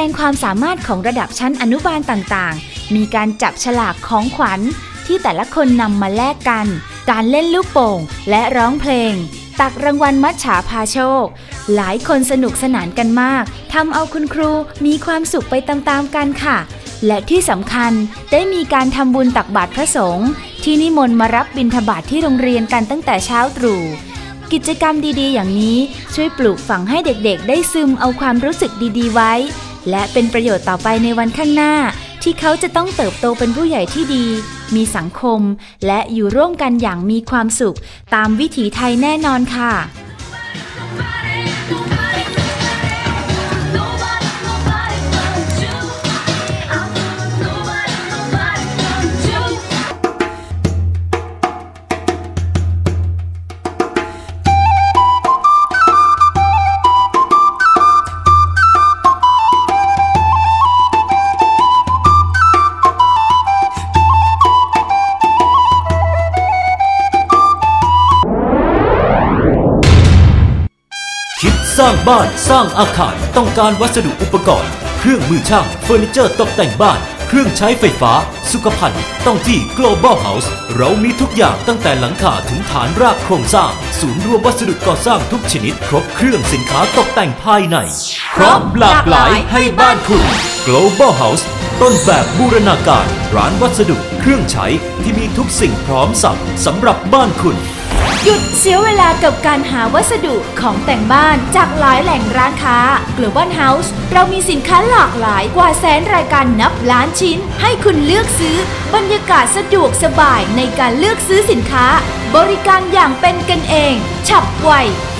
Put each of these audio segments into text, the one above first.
ดงความสามารถของระดับชั้นอนุบาลต่างๆ มีการจับฉลากของขวัญที่แต่ละคนนำมาแลกกัน การเล่นลูกโป่ง และร้องเพลง ตักรางวัลมัจฉาพาโชค หลายคนสนุกสนานกันมากทำเอาคุณครูมีความสุขไปตามๆกันค่ะ และที่สำคัญได้มีการทำบุญตักบาตรพระสงฆ์ที่นิมนต์มารับบิณฑบาตทที่โรงเรียนกันตั้งแต่เช้าตรู่กิจกรรมดีๆ อย่างนี้ช่วยปลูกฝังให้เด็กๆ ได้ซึมเอาความรู้สึกดีๆ ไว้ และเป็นประโยชน์ต่อไปในวันข้างหน้า ที่เขาจะต้องเติบโตเป็นผู้ใหญ่ที่ดี มีสังคม และอยู่ร่วมกันอย่างมีความสุข ตามวิถีไทยแน่นอนค่ะ บ้านสร้างอาคารต้องการวัสดุอุปกรณ์ เครื่องมือช่างเฟอร์นิเจอร์ตกแต่งบ้าน เครื่องใช้ไฟฟ้า สุขภัณฑ์ต้องที่ Global House เรามีทุกอย่างตั้งแต่หลังคาถึงฐานรากโครงสร้าง ศูนย์รวมวัสดุก่อสร้างทุกชนิด ครบเครื่องสินค้าตกแต่งภายในพร้อมหลากหลายให้บ้านคุณ Global House ต้นแบบบูรณาการ ร้านวัสดุเครื่องใช้ที่มีทุกสิ่งพร้อมสับสำหรับบ้านคุณ หยุดเสียเวลากับการหาวัสดุของแต่งบ้านจากหลายแหล่งร้านค้า Global House เรามีสินค้าหลากหลายกว่าแสนรายการนับล้านชิ้น ให้คุณเลือกซื้อบรรยากาศสะดวกสบายในการเลือกซื้อสินค้า บริการอย่างเป็นกันเอง ฉับไว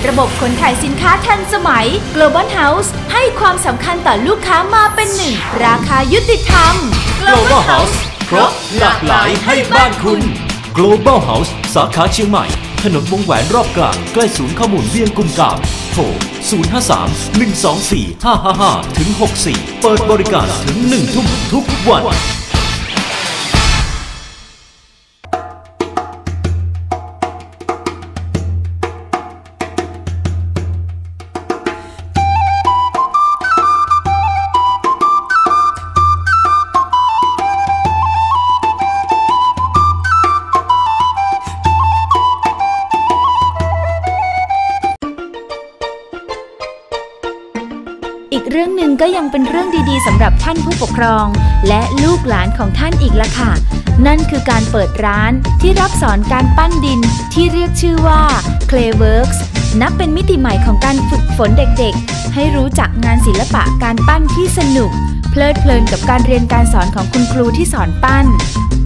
ระบบขนถ่ายสินค้าทันสมัย Global House ให้ความสำคัญต่อลูกค้ามาเป็นหนึ่ง ราคายุติธรรม Global House ครบหลากหลายให้บ้านคุณ Global House สาขาเชียงใหม่ ถนนวงแหวนรอบกลางใกล้ศูนย์ข้อมูลเวียงกุมกาบโทร 053 124 555 ถึง 64 เปิดบริการถึง 1 ทุ่มทุกวัน ยังเป็นเรื่องดีๆสำหรับท่านผู้ปกครอง และลูกหลานของท่านอีกละค่ะ นั่นคือการเปิดร้านที่รับสอนการปั้นดินที่เรียกชื่อว่า Clayworks นับเป็นมิติใหม่ของการฝึกฝนเด็กๆ ให้รู้จักงานศิลปะการปั้นที่สนุก เพลิดเพลินกับการเรียนการสอนของคุณครูที่สอนปั้น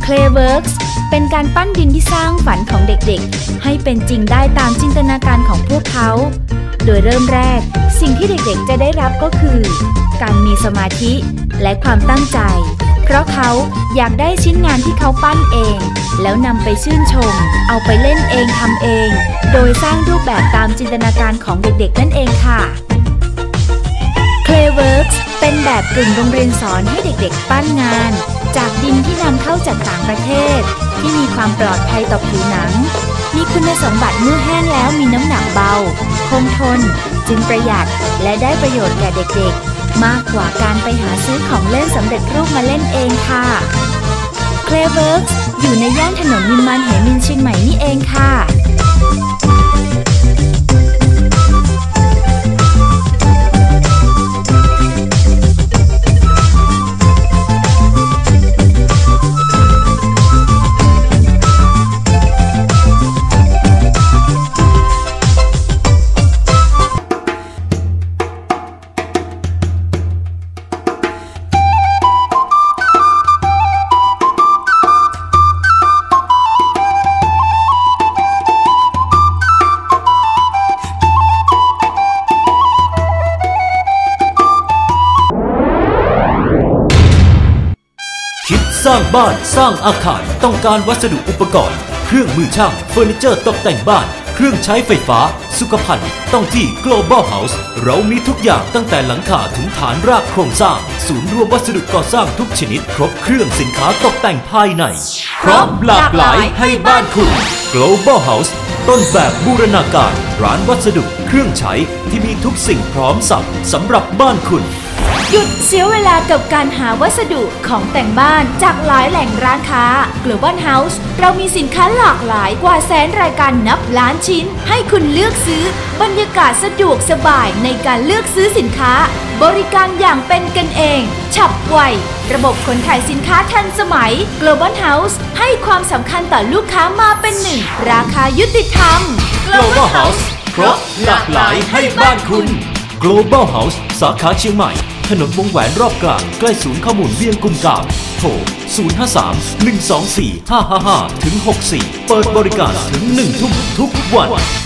Clayworks เป็นการปั้นดินที่สร้างฝันของเด็กๆ ให้เป็นจริงได้ตามจินตนาการของพวกเขา โดยเริ่มแรก สิ่งที่เด็กๆจะได้รับก็คือ การมีสมาธิและความตั้งใจ เพราะเขาอยากได้ชิ้นงานที่เขาปั้นเอง แล้วนำไปชื่นชม เอาไปเล่นเองทำเอง โดยสร้างรูปแบบตามจินตนาการของเด็กๆ นั่นเองค่ะ Clayworks เป็นแบบกึ่งโรงเรียนสอนให้เด็กๆ ปั้นงาน จากดินที่นำเข้าจากต่างประเทศ ที่มีความปลอดภัยต่อผิวหนัง มีคุณสมบัติเมื่อแห้งแล้วมีน้ำหนักเบา คงทน จึงประหยัดและได้ประโยชน์แก่เด็กๆ มากกว่าการไปหาซื้อของเล่นสำเร็จรูปมาเล่นเองค่ะ c l a เวิร์อยู่ในย่านถนนนิมมานเหมินเชียงใหม่นี่เองค่ะ ร้างบ้านสร้างอาคารต้องการวัสดุอุปกรณ์ เครื่องมือช่างเฟอร์นิเจอร์ตกแต่งบ้าน เครื่องใช้ไฟฟ้า สุขภัณฑ์ต้องที่ Global House เรามีทุกอย่างตั้งแต่หลังคาถึงฐานรากโครงสร้าง ศูนย์รวมวัสดุก่อสร้างทุกชนิด ครบเครื่องสินค้าตกแต่งภายในพร้อมหลากหลายให้บ้านคุณ Global House ต้นแบบบูรณาการ ร้านวัสดุเครื่องใช้ที่มีทุกสิ่งพร้อมสับสำหรับบ้านคุณ หยุดเสียเวลากับการหาวัสดุของแต่งบ้านจากหลายแหล่งร้านค้า Global House เรามีสินค้าหลากหลายกว่าแสนรายการนับล้านชิ้น ให้คุณเลือกซื้อบรรยากาศสะดวกสบายในการเลือกซื้อสินค้า บริการอย่างเป็นกันเอง ฉับไว ระบบขนถ่ายสินค้าทันสมัย Global House ให้ความสำคัญต่อลูกค้ามาเป็นหนึ่ง ราคายุติธรรม Global House ครบหลากหลายให้บ้านคุณ Global House สาขาเชียงใหม่ ถนนวงแหวนรอบกลางใกล้ศูนย์ข้อมูลเวียงกุมกาบโทร 053 124 555 ถึง 64 เปิดบริการถึง 1 ทุ่มทุกวัน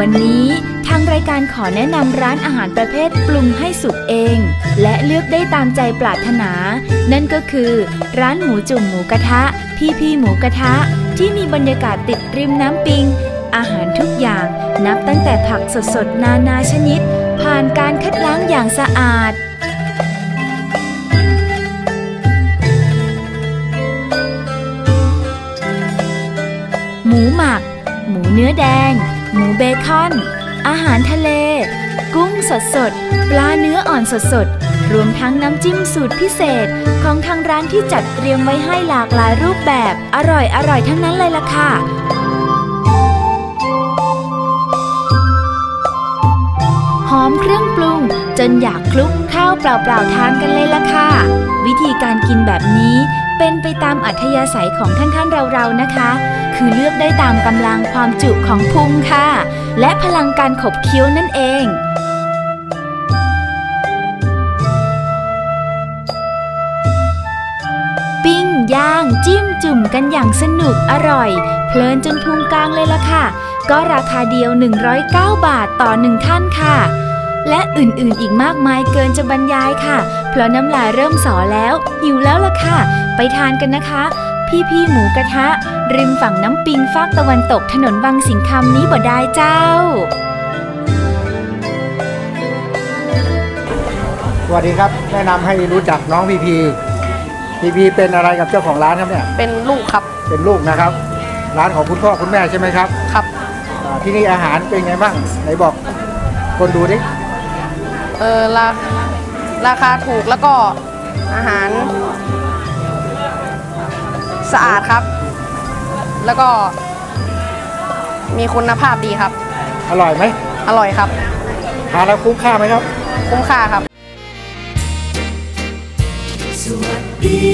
วันนี้ทางรายการขอแนะนำร้านอาหารประเภทปรุงให้สุกเอง และเลือกได้ตามใจปรารถนา นั่นก็คือ ร้านหมูจุ่มหมูกระทะ พี่พี่หมูกระทะ ที่มีบรรยากาศติดริมน้ำปิง อาหารทุกอย่างนับตั้งแต่ผักสดๆ นานาชนิด ผ่านการคัดล้างอย่างสะอาดหมูหมัก หมูเนื้อแดง หมูเบคอน อาหารทะเล กุ้งสดสดปลาเนื้ออ่อนสดสดรวมทั้งน้ำจิ้มสูตรพิเศษของทางร้านที่จัดเตรียมไว้ให้หลากหลายรูปแบบ อร่อยอร่อยทั้งนั้นเลยล่ะค่ะหอมเครื่องปรุง จนอยากคลุกข้าวเปล่าๆทานกันเลยล่ะค่ะ วิธีการกินแบบนี้ เป็นไปตามอัธยาศัยของท่านๆเราๆนะคะ คือเลือกได้ตามกำลังความจุของพุงค่ะ และพลังการขบเคี้ยวนั่นเองปิ้งย่างจิ้มจุ่มกันอย่างสนุกอร่อย เพลินจนพุงกลางเลยล่ะค่ะ ก็ราคาเดียว 109 บาทต่อหนึ่งท่านค่ะ และอื่นๆอีกมากมายเกินจะบรรยายค่ะ เพราะน้ำลายเริ่มสอแล้ว หิวแล้วล่ะค่ะ ไปทานกันนะคะ พี่ๆหมูกระทะ ริมฝั่งน้ำปิงฟากตะวันตกถนนบางสิงคำนี้บ่ได้เจ้า สวัสดีครับ แนะนำให้รู้จักน้องพีพี พีพีเป็นอะไรกับเจ้าของร้านครับเนี่ย เป็นลูกครับ เป็นลูกนะครับ ร้านของคุณพ่อคุณแม่ใช่ไหมครับ ครับอ่าที่นี่อาหารเป็นไงบ้างไหนบอกคนดูดิ เออราราคาถูกแล้วก็อาหารสะอาดครับ แล้วก็มีคุณภาพดีครับ อร่อยไหมอร่อยครับทานแล้วคุ้มค่าไหมครับ คุ้มค่าครับ สวัสดี